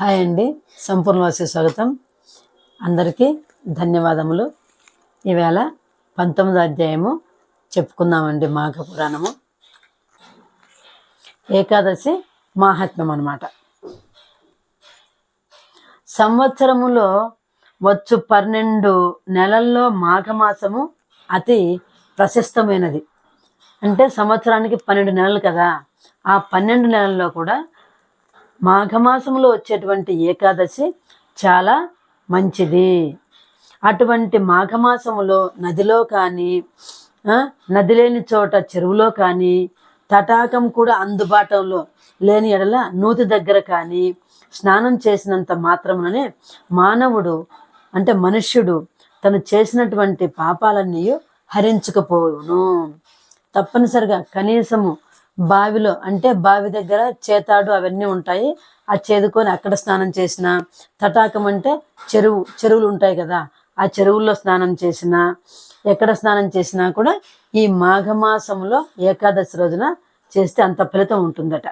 Hi అండి. సంపూర్ణవాసి స్వాగతం. అందరికీ ధన్యవాదములు. ఈవేళ పంతొమ్మిదో అధ్యాయము చెప్పుకుందామండి మాఘ పురాణము ఏకాదశి మాహాత్మ్యం అనమాట సంవత్సరములో వచ్చు పన్నెండు నెలల్లో మాఘమాసము అతి ప్రశస్తమైనది. అంటే సంవత్సరానికి పన్నెండు నెలలు కదా. ఆ పన్నెండు నెలల్లో కూడా మాఘమాసంలో వచ్చేటువంటి ఏకాదశి చాలా మంచిది. అటువంటి మాఘమాసములో నదిలో కానీ నది లేని చోట చెరువులో కానీ తటాకం కూడా అందుబాటులో లేని ఎడల నూతి దగ్గర కానీ స్నానం చేసినంత మాత్రముననే మానవుడు అంటే మనుష్యుడు తను చేసినటువంటి పాపాలన్నీ హరించుకపోవును. తప్పనిసరిగా కనీసము బావిలో అంటే బావి దగ్గర చేతాడు అవన్నీ ఉంటాయి. ఆ చేదుకొని అక్కడ స్నానం చేసిన తటాకం అంటే చెరువు చెరువులు ఉంటాయి కదా ఆ చెరువుల్లో స్నానం చేసిన ఎక్కడ స్నానం చేసినా కూడా ఈ మాఘమాసంలో ఏకాదశి రోజున చేస్తే అంత ఫలితం ఉంటుందట.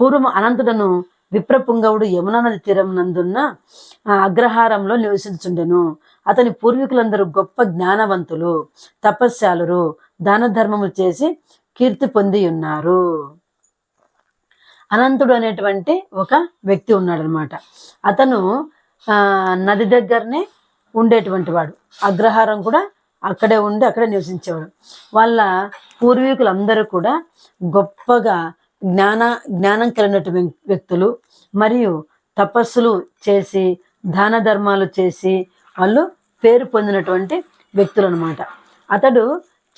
పూర్వం అనంతుడను విప్రపుంగవుడు యమునా నది తీరం నందున్న ఆ అగ్రహారంలో నివసించుండెను. అతని పూర్వీకులందరూ గొప్ప జ్ఞానవంతులు తపస్యాలురు దాన ధర్మములు చేసి కీర్తి పొంది ఉన్నారు. అనంతుడు అనేటువంటి ఒక వ్యక్తి ఉన్నాడు అనమాట అతను నది దగ్గరనే ఉండేటువంటి వాడు. అగ్రహారం కూడా అక్కడే ఉండి అక్కడే నివసించేవాడు. వాళ్ళ పూర్వీకులందరూ కూడా గొప్పగా జ్ఞాన జ్ఞానం కలిగినటువంటి వ్యక్తులు మరియు తపస్సులు చేసి దాన ధర్మాలు చేసి వాళ్ళు పేరు పొందినటువంటి వ్యక్తులు అనమాట అతడు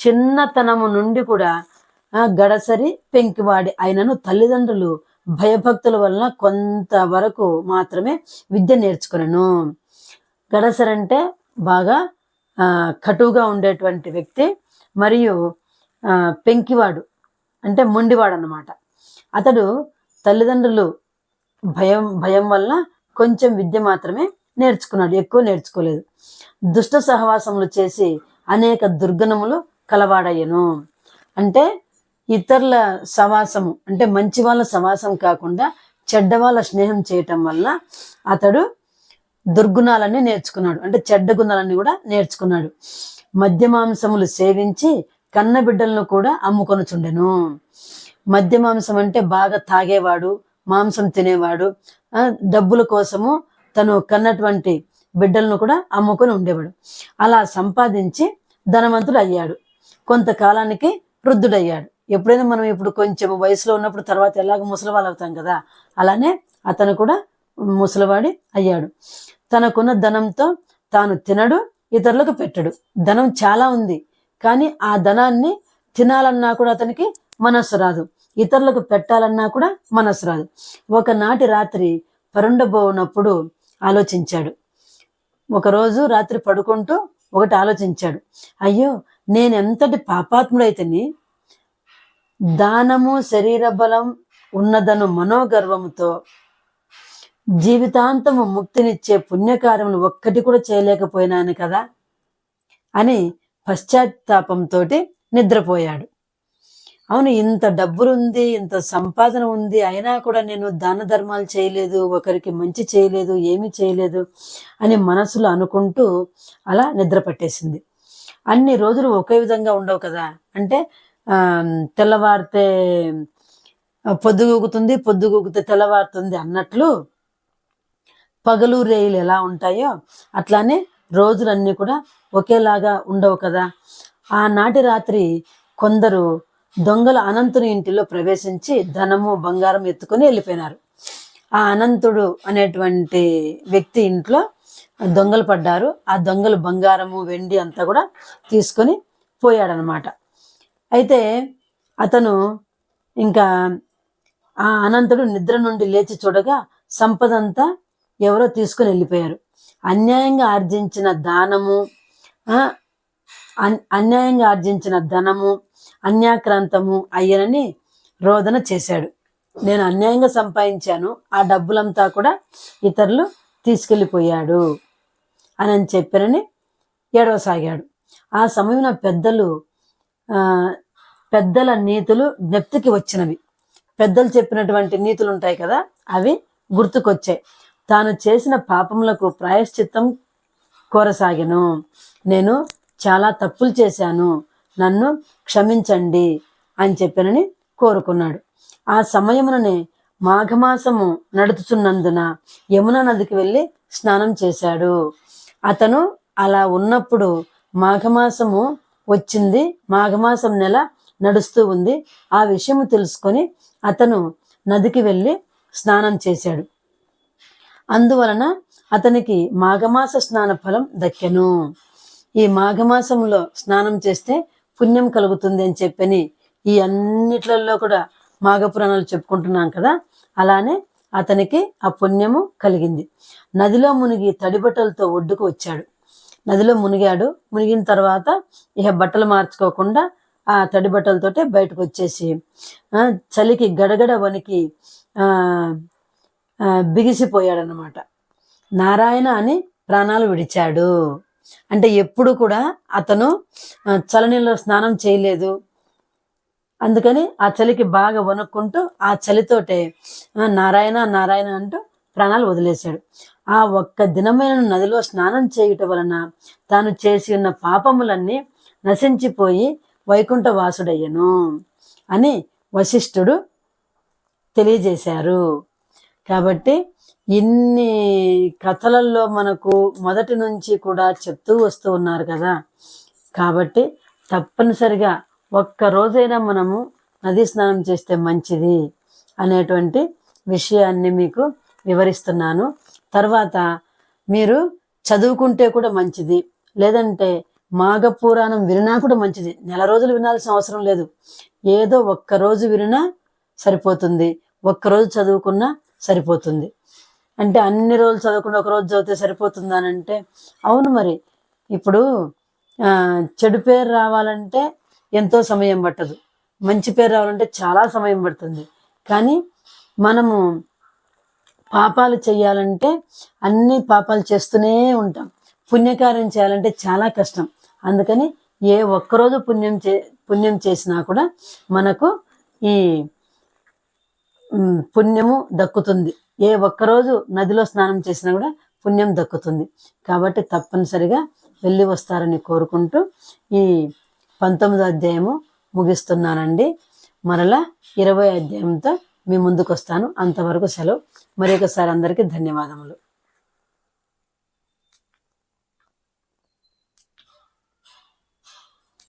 చిన్నతనము నుండి కూడా గడసరి పెంకివాడి. ఆయనను తల్లిదండ్రులు భయభక్తుల వలన కొంతవరకు మాత్రమే విద్య నేర్చుకున్నాను గడసరి అంటే బాగా కటువుగా ఉండేటువంటి వ్యక్తి మరియు పెంకివాడు అంటే మొండివాడు అన్నమాట అతడు తల్లిదండ్రులు భయం భయం వల్ల కొంచెం విద్య మాత్రమే నేర్చుకున్నాడు. ఎక్కువ నేర్చుకోలేదు. దుష్ట సహవాసములు చేసి అనేక దుర్గణములు కలవాడయ్యను. అంటే ఇతరుల సవాసము అంటే మంచి వాళ్ళ సవాసం కాకుండా చెడ్డ వాళ్ళ స్నేహం చేయటం వల్ల అతడు దుర్గుణాలన్నీ నేర్చుకున్నాడు. అంటే చెడ్డ గుణాలన్నీ కూడా నేర్చుకున్నాడు. మద్య మాంసములు సేవించి కన్న బిడ్డలను కూడా అమ్ముకొనుచుండెను. మద్య మాంసం అంటే బాగా తాగేవాడు మాంసం తినేవాడు ఆ, డబ్బుల కోసము తను కన్నటువంటి బిడ్డలను కూడా అమ్ముకొని ఉండేవాడు. అలా సంపాదించి ధనవంతుడు అయ్యాడు. కొంతకాలానికి వృద్ధుడయ్యాడు. ఎప్పుడైనా మనం ఇప్పుడు కొంచెం వయసులో ఉన్నప్పుడు తర్వాత ఎలాగ ముసలివాళ్ళు అవుతాం కదా అలానే అతను కూడా ముసలివాడి అయ్యాడు. తనకున్న ధనంతో తాను తినడు ఇతరులకు పెట్టడు. ధనం చాలా ఉంది కానీ ఆ ధనాన్ని తినాలన్నా కూడా అతనికి మనస్సు రాదు. ఇతరులకు పెట్టాలన్నా కూడా మనస్సు రాదు. ఒకనాటి రాత్రి పరుండబోనప్పుడు ఆలోచించాడు. ఒకరోజు రాత్రి పడుకుంటూ ఒకటి ఆలోచించాడు. అయ్యో నేను ఎంతటి పాపాత్ముడైతేని దానము శరీర బలం ఉన్నదను మనోగర్వముతో జీవితాంతము ముక్తినిచ్చే పుణ్యకార్యములు ఒక్కటి కూడా చేయలేకపోయినాను కదా అని పశ్చాత్తాపంతో నిద్రపోయాడు. అవును ఇంత డబ్బులుంది ఇంత సంపాదన ఉంది అయినా కూడా నేను దాన ధర్మాలు చేయలేదు ఒకరికి మంచి చేయలేదు ఏమీ చేయలేదు అని మనసులో అనుకుంటూ అలా నిద్ర పట్టేసింది. అన్ని రోజులు ఒకే విధంగా ఉండవు కదా. అంటే తెల్లవారితే పొద్దుగూగుతుంది పొద్దుగూకితే తెల్లవారుతుంది అన్నట్లు పగలు రేయిలు ఎలా ఉంటాయో అట్లానే రోజులన్నీ కూడా ఒకేలాగా ఉండవు కదా. ఆనాటి రాత్రి కొందరు దొంగల అనంతుని ఇంటిలో ప్రవేశించి ధనము బంగారం ఎత్తుకొని వెళ్ళిపోయినారు. ఆ అనంతుడు అనేటువంటి వ్యక్తి ఇంట్లో దొంగలు పడ్డారు. ఆ దొంగలు బంగారము వెండి అంతా కూడా తీసుకొని పోయాడనమాట అయితే అతను ఇంకా ఆ అనంతుడు నిద్ర నుండి లేచి చూడగా సంపద అంతా ఎవరో తీసుకుని వెళ్ళిపోయారు. అన్యాయంగా ఆర్జించిన దానము అన్- అన్యాయంగా ఆర్జించిన ధనము అన్యాక్రాంతము అయ్యనని రోదన చేశాడు. నేను అన్యాయంగా సంపాదించాను ఆ డబ్బులంతా కూడా ఇతరులు తీసుకెళ్ళిపోయాడు అని అని ఏడవసాగాడు. ఆ సమయంలో పెద్దలు పెద్దల నీతులు జ్ఞప్తికి వచ్చినవి. పెద్దలు చెప్పినటువంటి నీతులు ఉంటాయి కదా అవి గుర్తుకొచ్చాయి. తాను చేసిన పాపములకు ప్రాయశ్చిత్తం కోరసాగాను. నేను చాలా తప్పులు చేశాను. నన్ను క్షమించండి అని చెప్పానని కోరుకున్నాడు. ఆ సమయముననే మాఘమాసము నడుచుచున్నందున యమున నదికి వెళ్ళి స్నానం చేశాడు. అతను అలా ఉన్నప్పుడు మాఘమాసము వచ్చింది. మాఘమాసం నెల నడుస్తూ ఉంది. ఆ విషయం తెలుసుకొని అతను నదికి వెళ్ళి స్నానం చేశాడు. అందువలన అతనికి మాఘమాస స్నాన ఫలం దక్కెను. ఈ మాఘమాసంలో స్నానం చేస్తే పుణ్యం కలుగుతుంది అని చెప్పని ఈ అన్నిట్లలో కూడా మాఘపురాణాలు చెప్పుకుంటున్నాం కదా అలానే అతనికి ఆ పుణ్యము కలిగింది. నదిలో మునిగి తడిబట్టలతో ఒడ్డుకు వచ్చాడు. నదిలో మునిగాడు. మునిగిన తర్వాత ఇక బట్టలు మార్చుకోకుండా ఆ తడి బట్టలతోటే బయటకు వచ్చేసి ఆ, చలికి గడగడ వణికి ఆ, బిగిసిపోయాడనమాట నారాయణ అని ప్రాణాలు విడిచాడు. అంటే ఎప్పుడు కూడా అతను ఆ, చలనీలో స్నానం చేయలేదు. అందుకని ఆ చలికి బాగా వణుక్కుంటూ ఆ చలితోటే ఆ, నారాయణ నారాయణ అంటూ ప్రాణాలు వదిలేశాడు. ఆ ఒక్క దినమైన నదిలో స్నానం చేయటం వలన తాను చేసి ఉన్న పాపములన్నీ నశించిపోయి వైకుంఠ వాసుడయ్యను అని వశిష్ఠుడు తెలియజేశారు. కాబట్టి ఇన్ని కథలలో మనకు మొదటి నుంచి కూడా చెప్తూ వస్తూ ఉన్నారు కదా. కాబట్టి తప్పనిసరిగా ఒక్క రోజైనా మనము నదీ స్నానం చేస్తే మంచిది అనేటువంటి విషయాన్ని మీకు వివరిస్తున్నాను. తర్వాత మీరు చదువుకుంటే కూడా మంచిది. లేదంటే మాఘ పురాణం వినినా కూడా మంచిది. నెల రోజులు వినాల్సిన అవసరం లేదు. ఏదో ఒక్క రోజు వినినా సరిపోతుంది. ఒక్క రోజు చదువుకున్నా సరిపోతుంది. అంటే అన్ని రోజులు చదవకుండా ఒక రోజు చదివితే సరిపోతుందా అని అంటే అవును మరి. ఇప్పుడు చెడు పేరు రావాలంటే ఎంతో సమయం పట్టదు. మంచి పేరు రావాలంటే చాలా సమయం పడుతుంది. కానీ మనము పాపాలు చేయాలంటే అన్ని పాపాలు చేస్తూనే ఉంటాం. పుణ్యకార్యం చేయాలంటే చాలా కష్టం. అందుకని ఏ ఒక్కరోజు పుణ్యం చే పుణ్యం చేసినా కూడా మనకు ఈ పుణ్యము దక్కుతుంది. ఏ ఒక్కరోజు నదిలో స్నానం చేసినా కూడా పుణ్యం దక్కుతుంది. కాబట్టి తప్పనిసరిగా వెళ్ళి వస్తారని కోరుకుంటూ ఈ పంతొమ్మిదో అధ్యాయము ముగిస్తున్నానండి. మరలా ఇరవై అధ్యాయంతో మీ ముందుకు వస్తాను అంతవరకు సెలవు. మరొకసారి అందరికీ ధన్యవాదములు.